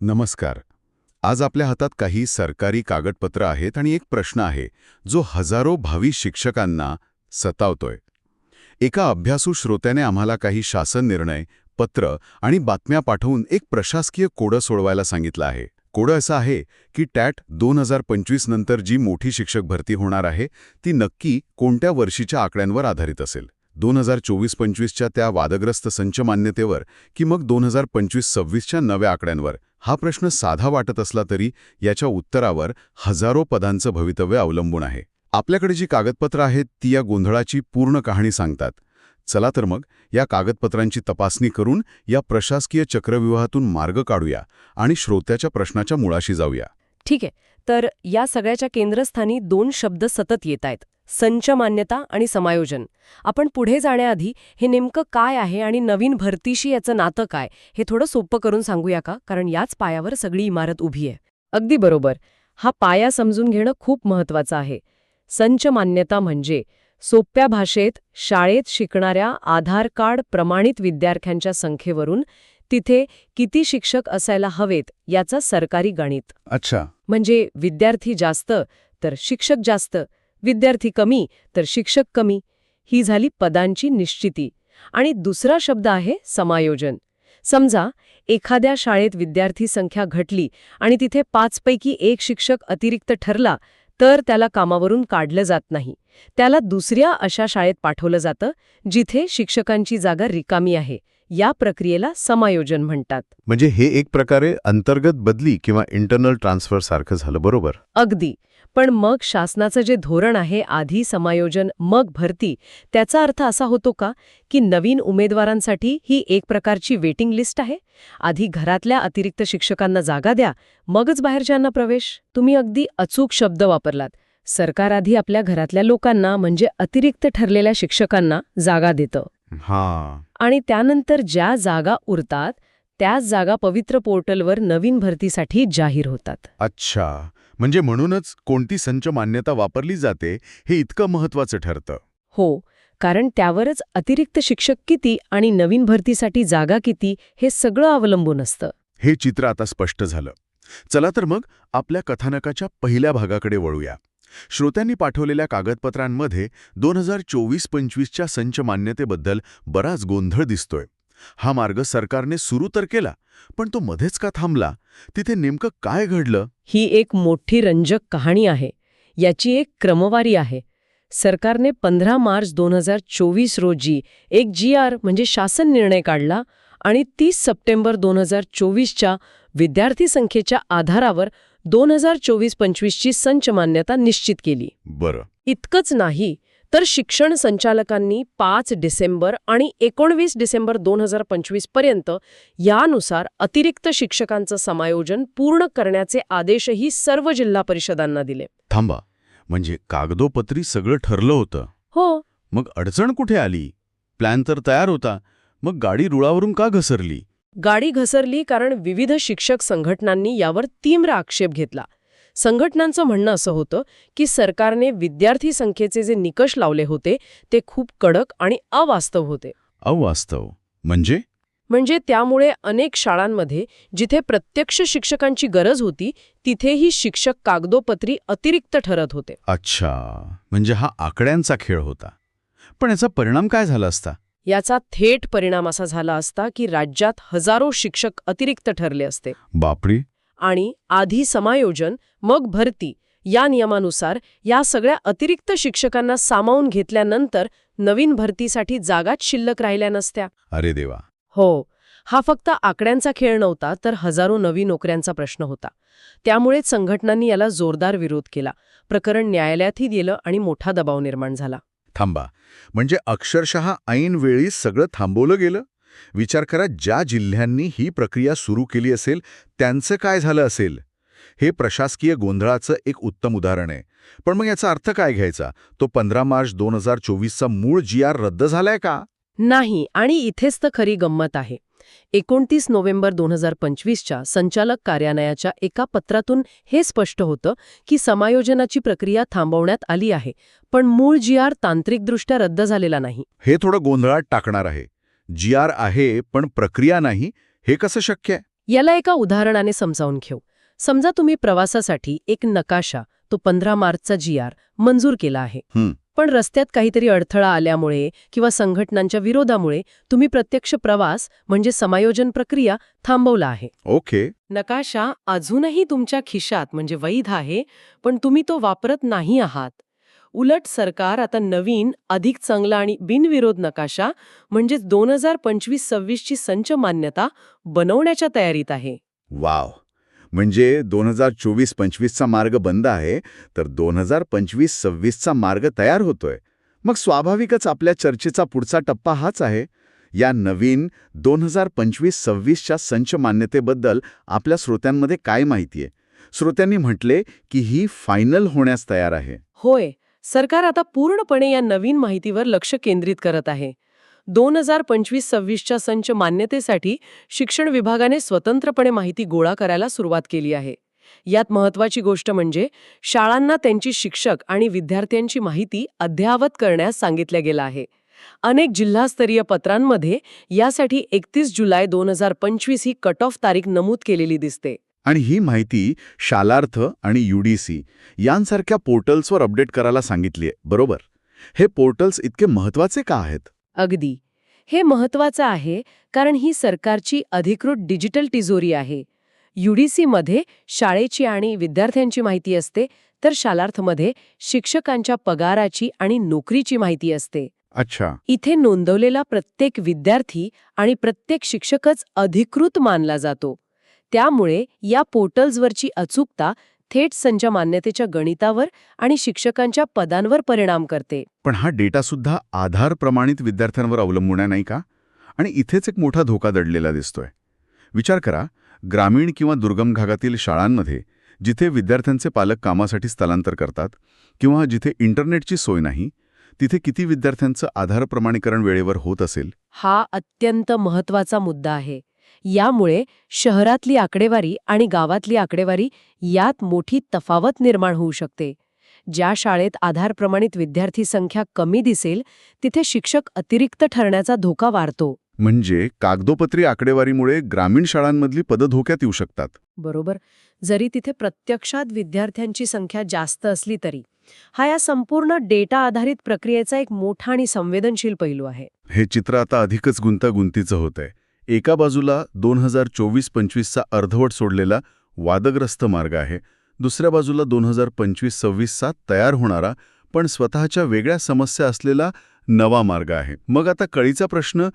नमस्कार. आज आपल्या हातात काही सरकारी कागदपत्र आहेत आणि एक प्रश्न आहे जो हजारो भावी शिक्षकांना सतावतोय. एका अभ्यासू श्रोत्याने आम्हाला काही शासन निर्णय पत्र आणि बातम्या पाठवून एक प्रशासकीय कोडं सोडवायला सांगितलं आहे. कोडं असं आहे की टॅट दोन हजार पंचवीस नंतर जी मोठी शिक्षक भरती होणार आहे ती नक्की कोणत्या वर्षीच्या आकड्यांवर आधारित असेल? दोन हजार चोवीस पंचवीसच्या त्या वादग्रस्त संच मान्यतेवर की मग दोन हजार पंचवीस सव्वीसच्या नव्या आकड्यांवर? हा प्रश्न साधा वाटत असला तरी याच्या उत्तरावर हजारो पदांचं भवितव्य अवलंबून आहे. आपल्याकडे जी कागदपत्रं आहेत ती या गोंधळाची पूर्ण कहाणी सांगतात. चला तर मग या कागदपत्रांची तपासणी करून या प्रशासकीय चक्रव्यूहातून मार्ग काढूया आणि श्रोत्याच्या प्रश्नाच्या मुळाशी जाऊया. ठीक आहे. तर या सगळ्याच्या केंद्रस्थानी दोन शब्द सतत येत आहेत. संच मान्यता आणि समायोजन. आपण पुढे जाण्याआधी हे नेमकं काय आहे आणि नवीन भरतीशी याचं नातं काय हे थोडं सोपं करून सांगूया का? कारण याच पायावर सगळी इमारत उभी आहे. अगदी बरोबर. हा पाया समजून घेणं खूप महत्वाचं आहे. संच मान्यता म्हणजे सोप्या भाषेत शाळेत शिकणाऱ्या आधार कार्ड प्रमाणित विद्यार्थ्यांच्या संख्येवरून तिथे किती शिक्षक असायला हवेत याचा सरकारी गणित. अच्छा. म्हणजे विद्यार्थी जास्त तर शिक्षक जास्त. विद्यार्थी कमी तर शिक्षक कमी. ही झाली पदांची निश्चिती. आणि दुसरा शब्द आहे समायोजन. समजा एखाद्या शाळेत विद्यार्थी संख्या घटली आणि तिथे पाचपैकी एक शिक्षक अतिरिक्त ठरला तर त्याला कामावरून काढलं जात नाही. त्याला दुसऱ्या अशा शाळेत पाठवलं जातं जिथे शिक्षकांची जागा रिकामी आहे. या प्रक्रियेला समायोजन म्हणतात. म्हणजे हे एक प्रकारे अंतर्गत बदली किंवा इंटरनल ट्रान्सफर सारखं झालं बरोबर? अगदी. पण मग शासनाचं जे धोरण आहे आधी समायोजन मग भरती त्याचा अर्थ असा होतो का की नवीन उमेदवारांसाठी ही एक प्रकारची वेटिंग लिस्ट आहे? आधी घरातल्या अतिरिक्त शिक्षकांना जागा द्या मगच बाहेरच्यांना प्रवेश. तुम्ही अगदी अचूक शब्द वापरलात. सरकार आधी आपल्या घरातल्या लोकांना म्हणजे अतिरिक्त ठरलेल्या शिक्षकांना जागा देतं. आणि त्यानंतर ज्या जागा उरतात त्याच जागा पवित्र पोर्टलवर नवीन भरतीसाठी जाहीर होतात. अच्छा. म्हणजे म्हणूनच कोणती संच मान्यता वापरली जाते हे इतकं महत्वाचं ठरतं. हो कारण त्यावरच अतिरिक्त शिक्षक किती आणि नवीन भरतीसाठी जागा किती हे सगळं अवलंबून असतं. हे चित्र आता स्पष्ट झालं. चला तर मग आपल्या कथानकाच्या पहिल्या भागाकडे वळूया. श्रोत्यांनी पाठवलेल्या कागदपत्रांमध्ये दोन हजार चोवीस पंचवीसच्या संच मान्यतेबद्दल बराच गोंधळ दिसतोय. हा मार्ग सरकारने सुरू तर केला पण तो मध्येच का थांबला? तिथे नेमकं काय घडलं? ही एक मोठी रंजक कहाणी आहे. याची एक क्रमवारी आहे. सरकारने पंधरा मार्च दोन हजार चोवीस रोजी एक जी आर म्हणजे शासन निर्णय काढला आणि तीस सप्टेंबर दोन हजार चोवीसच्या विद्यार्थी संख्येच्या आधारावर दोन हजार चोवीस पंचवीसची संच मान्यता निश्चित केली. बरं. इतकंच नाही तर शिक्षण संचालकांनी पाच डिसेंबर आणि एकोणवीस डिसेंबर दोन हजार पंचवीसपर्यंत यानुसार अतिरिक्त शिक्षकांचं समायोजन पूर्ण करण्याचे आदेशही सर्व जिल्हा परिषदांना दिले. थांबा. म्हणजे कागदोपत्री सगळं ठरलं होतं. हो. मग अडचण कुठे आली? प्लॅन तर तयार होता. मग गाडी रुळावरून का घसरली? गाडी घसरली कारण विविध शिक्षक संघटनांनी यावर तीव्र आक्षेप घेतला. संघटनांचं म्हणणं असं होतं की सरकारने विद्यार्थी संख्येचे जे निकष लावले होते ते खूप कडक आणि अवास्तव होते. अवास्तव. म्हणजे? म्हणजे त्यामुळे अनेक शाळांमध्ये जिथे प्रत्यक्ष शिक्षकांची गरज होती तिथेही शिक्षक कागदोपत्री अतिरिक्त ठरत होते. अच्छा. म्हणजे हा आकड्यांचा खेळ होता. पण याचा परिणाम काय झाला असता? याचा थेट परिणाम असा झाला असता की राज्यात हजारो शिक्षक अतिरिक्त ठरले असते. बापरी. आणि आधी समायोजन मग भरती. या नियमानुसार या सगळ्या अतिरिक्त शिक्षकांना सामावून घेतल्यानंतर नवीन भरतीसाठी जागाच शिल्लक राहिल्या नसत्या. अरे देवा. हो. हा फक्त आकड्यांचा खेळ नव्हता तर हजारो नवी नोकऱ्यांचा प्रश्न होता. त्यामुळेच संघटनांनी याला जोरदार विरोध केला. प्रकरण न्यायालयातही गेलं आणि मोठा दबाव निर्माण झाला. थांबा. म्हणजे अक्षरशः ऐन वेळी सगळं थांबवलं गेलं? विचार करा ज्या जिल्ह्यांनी ही प्रक्रिया सुरू केली असेल त्यांचं काय झालं असेल? हे प्रशासकीय गोंधळाचं एक उत्तम उदाहरण आहे. पण मग याचा अर्थ काय घ्यायचा? तो पंधरा मार्च दोन हजार चोवीसचा मूळ जी आर रद्द झालाय का? नाही आणि इथेच तर खरी गंमत आहे. एकोणतीस नोव्हेंबर दोन हजार पंचवीसच्या संचालक कार्यालयाच्या एका पत्रातून हे स्पष्ट होतं की समायोजनाची प्रक्रिया थांबवण्यात आली आहे पण मूळ जी आर तांत्रिकदृष्ट्या रद्द झालेला नाही. हे थोडं गोंधळात टाकणार आहे. जी आर आहे पण प्रक्रिया नाही हे कसं शक्य आहे? याला एका उदाहरणाने समजावून घेऊ. समजा तुम्ही प्रवासासाठी एक नकाशा तो पंधरा मार्चचा जी आर मंजूर केला आहे. पण रस्त्यात काहीतरी अडथळा आल्यामुळे किंवा संघटनांच्या विरोधामुळे तुम्ही प्रत्यक्ष प्रवास म्हणजे समायोजन प्रक्रिया थांबवला आहे. ओके. नकाशा अजूनही तुमच्या खिशात म्हणजे वैध आहे पण तुम्ही तो वापरत नाही आहात. उलट सरकार आता नवीन अधिक चांगला आणि बिनविरोध नकाशा म्हणजेच दोन हजार पंचवीस सव्वीसची संच मान्यता बनवण्याच्या तयारीत आहे. वाव. म्हणजे दोन हजार चोवीस पंचवीसचा मार्ग बंद आहे तर दोन हजार पंचवीस सव्वीसचा मार्ग तयार होतोय. मग स्वाभाविकच आपल्या चर्चेचा पुढचा टप्पा हाच आहे. या नवीन दोन हजार पंचवीस सव्वीसच्या संच मान्यतेबद्दल आपल्या श्रोत्यांमध्ये काय माहिती आहे? श्रोत्यांनी म्हटले की ही फायनल होण्यास तयार आहे. होय. सरकार आता पूर्णपणे या नवीन माहितीवर लक्ष केंद्रित करत आहे. दोन हजार पंचवीस सव्वीसच्या संच मान्यतेसाठी शिक्षण विभागाने स्वतंत्रपणे माहिती गोळा करायला सुरुवात केली आहे. यात महत्वाची गोष्ट म्हणजे शाळांना त्यांची शिक्षक आणि विद्यार्थ्यांची माहिती अद्ययावत करण्यास सांगितलं गेलं आहे. अनेक जिल्हास्तरीय पत्रांमध्ये यासाठी एकतीस जुलै दोन हजार पंचवीस ही कट ऑफ तारीख नमूद केलेली दिसते. आणि ही माहिती शालार्थ आणि यूडीसी यांसारख्या पोर्टल्सवर अपडेट करायला सांगितली आहे बरोबर? हे पोर्टल्स इतके महत्त्वाचे का आहेत? अगदी. हे महत्वाचं आहे कारण ही सरकारची अधिकृत डिजिटल तिजोरी आहे. यूडीसीमध्ये शाळेची आणि विद्यार्थ्यांची माहिती असते तर शालार्थमध्ये शिक्षकांच्या पगाराची आणि नोकरीची माहिती असते. अच्छा. इथे नोंदवलेला प्रत्येक विद्यार्थी आणि प्रत्येक शिक्षकच अधिकृत मानला जातो. त्यामुळे या पोर्टल्सवरची अचूकता थेट संच मान्यतेच्या गणितावर आणि शिक्षकांच्या पदांवर परिणाम करते. पण हा डेटा सुद्धा आधार प्रमाणित विद्यार्थ्यांवर अवलंबून आहे नाही का? आणि इथेच एक मोठा धोका दडलेला दिसतोय. विचार करा ग्रामीण किंवा दुर्गम भागातील शाळांमध्ये जिथे विद्यार्थ्यांचे पालक कामासाठी स्थलांतर करतात किंवा जिथे इंटरनेटची सोय नाही तिथे किती विद्यार्थ्यांचं आधार प्रमाणीकरण वेळेवर होत असेल? हा अत्यंत महत्त्वाचा मुद्दा आहे. यामुळे शहरातली आकडेवारी आणि गावातली आकडेवारी यात मोठी तफावत निर्माण होऊ शकते. ज्या शाळेत आधार प्रमाणित विद्यार्थी संख्या कमी दिसेल तिथे शिक्षक अतिरिक्त ठरण्याचा धोका वाढतो. म्हणजे कागदोपत्री आकडेवारीमुळे ग्रामीण शाळांमधली पदं धोक्यात येऊ शकतात. बरोबर. जरी तिथे प्रत्यक्षात विद्यार्थ्यांची संख्या जास्त असली तरी हा या संपूर्ण डेटा आधारित प्रक्रियेचा एक मोठा आणि संवेदनशील पैलू आहे. हे चित्र आता अधिकच गुंतागुंतीचं होत आहे एका बाजूला दोन हजार चोवीस पंचवीसचा अर्धवट सोडलेला वादग्रस्त मार्ग आहे. दुसऱ्या बाजूला दोन हजार पंचवीस सव्वीसचा तयार होणारा पण स्वतःच्या वेगळ्या समस्या असलेला नवा मार्ग आहे. मग आता कळीचा प्रश्न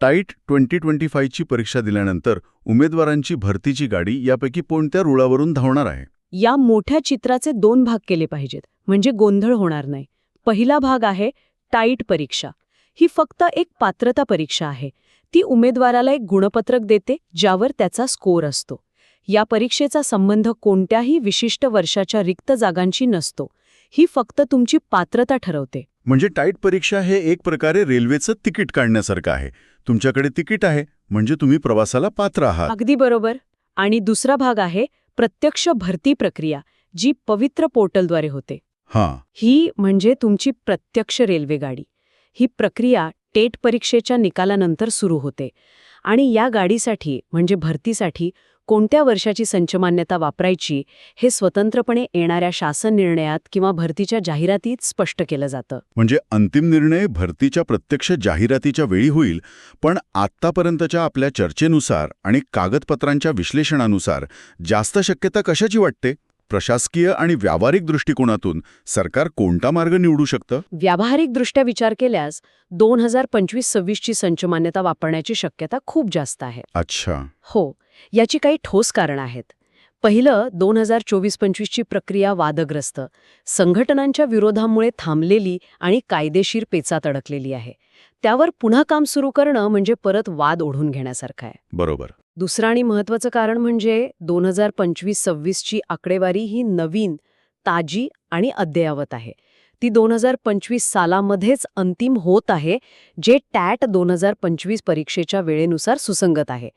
टाईट ट्वेंटी ट्वेंटी फायची परीक्षा दिल्यानंतर उमेदवारांची भरतीची गाडी यापैकी कोणत्या रुळावरून धावणार आहे? या मोठ्या चित्राचे दोन भाग केले पाहिजेत म्हणजे गोंधळ होणार नाही. पहिला भाग आहे टाईट परीक्षा. ही फक्त एक पात्रता परीक्षा आहे. ती उमेदवाराला एक गुणपत्रक देते ज्यावर त्याचा स्कोर असतो. या परीक्षेचा संबंध कोणत्याही विशिष्ट वर्षाच्या रिक्त जागांशी नसतो. ही फक्त तुमची पात्रता ठरवते. म्हणजे टाईट परीक्षा हे एक प्रकारे रेल्वेचं तिकीट काढण्यासारखं आहे. तुमच्याकडे तिकीट आहे म्हणजे तुम्ही प्रवासाला पात्र आहात. अगदी बरोबर. आणि दुसरा भाग आहे प्रत्यक्ष भरती प्रक्रिया जी पवित्र पोर्टलद्वारे होते. हां. ही म्हणजे तुमची प्रत्यक्ष रेल्वे गाडी ही प्रक्रिया टेट परीक्षेच्या निकालानंतर सुरू होते. आणि या गाडीसाठी म्हणजे भरतीसाठी कोणत्या वर्षाची संचमान्यता वापरायची हे स्वतंत्रपणे येणाऱ्या शासन निर्णयात किंवा भरतीच्या जाहिरातीत स्पष्ट केलं जातं. म्हणजे अंतिम निर्णय भरतीच्या प्रत्यक्ष जाहिरातीच्या वेळी होईल पण आत्तापर्यंतच्या आपल्या चर्चेनुसार आणि कागदपत्रांच्या विश्लेषणानुसार जास्त शक्यता कशाची वाटते? प्रशासकीय आणि व्यावहारिक दृष्टिकोनातून सरकार कोणता मार्ग निवडू शकतं? व्यावहारिकदृष्ट्या विचार केल्यास दोन हजार पंचवीस सव्वीसची संचमान्यता वापरण्याची शक्यता खूप जास्त आहे. अच्छा. हो याची काही ठोस कारणं आहेत. पहिलं दोन हजार चोवीस पंचवीसची प्रक्रिया वादग्रस्त संघटनांच्या विरोधामुळे थांबलेली आणि कायदेशीर पेचात अडकलेली आहे. त्यावर पुन्हा काम सुरू करणं म्हणजे परत वाद ओढून घेण्यासारखं आहे. बरोबर. दुसरं आणि महत्त्वाचं कारण म्हणजे दोन हजार पंचवीस सव्वीसची आकडेवारी ही नवीन ताजी आणि अद्ययावत आहे. ती दोन हजार पंचवीस सालामध्येच अंतिम होत आहे जे टॅट दोन हजार पंचवीस परीक्षेच्या वेळेनुसार सुसंगत आहे.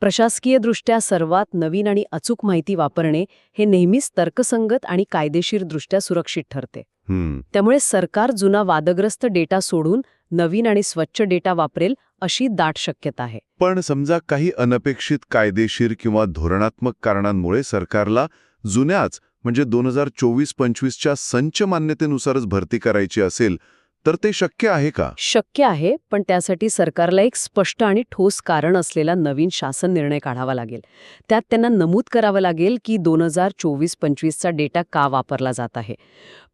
प्रशासकीयदृष्ट्या सर्वात नवीन आणि अचूक माहिती वापरणे हे नेहमीच तर्कसंगत आणि कायदेशीरदृष्ट्या सुरक्षित ठरते. त्यामुळे सरकार जुना वादग्रस्त डेटा सोडून नवीन आणि स्वच्छ डेटा वापरेल अशी दाट शक्यता आहे. पण समजा काही अनपेक्षित कायदेशीर किंवा धोरणात्मक कारणांमुळे सरकारला जुन्याच म्हणजे दोन हजार चोवीस पंचवीसच्या संच मान्यतेनुसारच भरती करायची असेल तर ते शक्य आहे का? शक्य आहे पण त्यासाठी सरकारला एक स्पष्ट आणि ठोस कारण असलेला नवीन शासन निर्णय काढावा लागेल. त्यात त्यांना नमूद करावं लागेल की दोन हजार चोवीस पंचवीसचा डेटा का वापरला जात आहे.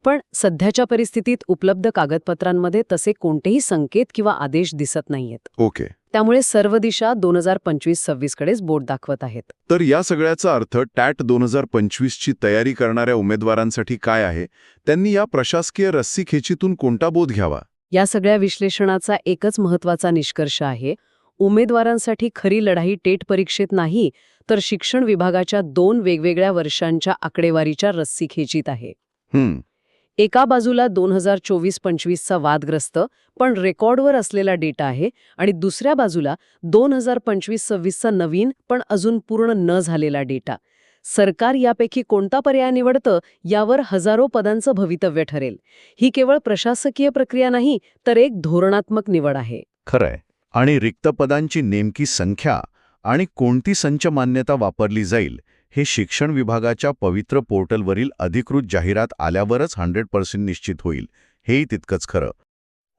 पण सध्याच्या परिस्थितीत उपलब्ध कागदपत्रांमध्ये तसे कोणतेही संकेत किंवा आदेश दिसत नाहीयेत. ओके. त्यामुळे सर्व दिशा दोन हजार पंचवीस सव्वीसकडेच बोट दाखवत आहेत. तर या सगळ्याचा अर्थ टॅट दोन हजार पंचवीसची तयारी करणाऱ्या उमेदवारांसाठी काय आहे? त्यांनी या प्रशासकीय रस्सीखेचीतून कोणता बोध घ्यावा? या सगळ्या विश्लेषणाचा एकच महत्त्वाचा निष्कर्ष आहे. उमेदवारांसाठी खरी लढाई टेट परीक्षेत नाही तर शिक्षण विभागाच्या दोन वेगवेगळ्या वर्षांच्या आकडेवारीच्या रस्सीखेचीत आहे. एका बाजूला दोन हजार चोवीस पंचवीसचा वादग्रस्त पण रेकॉर्डवर असलेला डेटा आहे आणि दुसऱ्या बाजूला दोन हजार पंचवीस सव्वीसचा नवीन पण अजून पूर्ण न झालेला डेटा. सरकार यापैकी कोणता पर्याय निवडतं यावर हजारो पदांचं भवितव्य ठरेल. ही केवळ प्रशासकीय प्रक्रिया नाही तर एक धोरणात्मक निवड आहे. खरंय. आणि रिक्त पदांची नेमकी संख्या आणि कोणती संच मान्यता वापरली जाईल हे शिक्षण विभागाच्या पवित्र पोर्टलवरील अधिकृत जाहिरात आल्यावरच हंड्रेड पर्सेंट निश्चित होईल. हेही तितकंच खरं.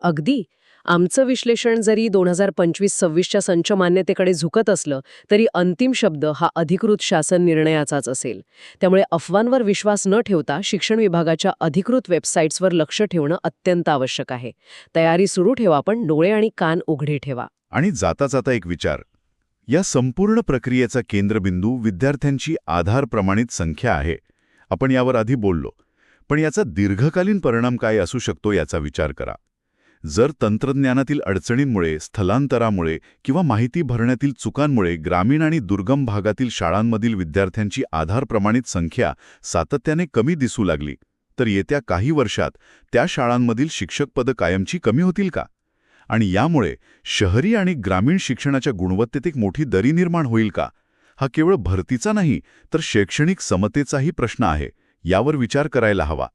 अगदी. आमचं विश्लेषण जरी दोन हजार पंचवीस सव्वीसच्या संच मान्यतेकडे झुकत असलं तरी अंतिम शब्द हा अधिकृत शासन निर्णयाचाच असेल. त्यामुळे अफवांवर विश्वास न ठेवता शिक्षण विभागाच्या अधिकृत वेबसाईट्सवर लक्ष ठेवणं अत्यंत आवश्यक आहे. तयारी सुरू ठेवा पण डोळे आणि कान उघडे ठेवा. आणि जाता जाता एक विचार. या संपूर्ण प्रक्रियेचा केंद्रबिंदू विद्यार्थ्यांची आधार प्रमाणित संख्या आहे. आपण यावर आधी बोललो. पण याचा दीर्घकालीन परिणाम काय असू शकतो याचा विचार करा. जर तंत्रज्ञानातील अडचणींमुळे स्थलांतरामुळे किंवा माहिती भरण्यातील चुकांमुळे ग्रामीण आणि दुर्गम भागातील शाळांमधील विद्यार्थ्यांची आधार प्रमाणित संख्या सातत्याने कमी दिसू लागली तर येत्या काही वर्षात त्या शाळांमधील शिक्षक पदं कायमची कमी होतील का? आणि यामुळे शहरी आणि ग्रामीण शिक्षणाच्या गुणवत्तेत एक मोठी दरी निर्माण होईल का? हा केवळ भरतीचा नाही तर शैक्षणिक समतेचाही प्रश्न आहे यावर विचार करायला हवा.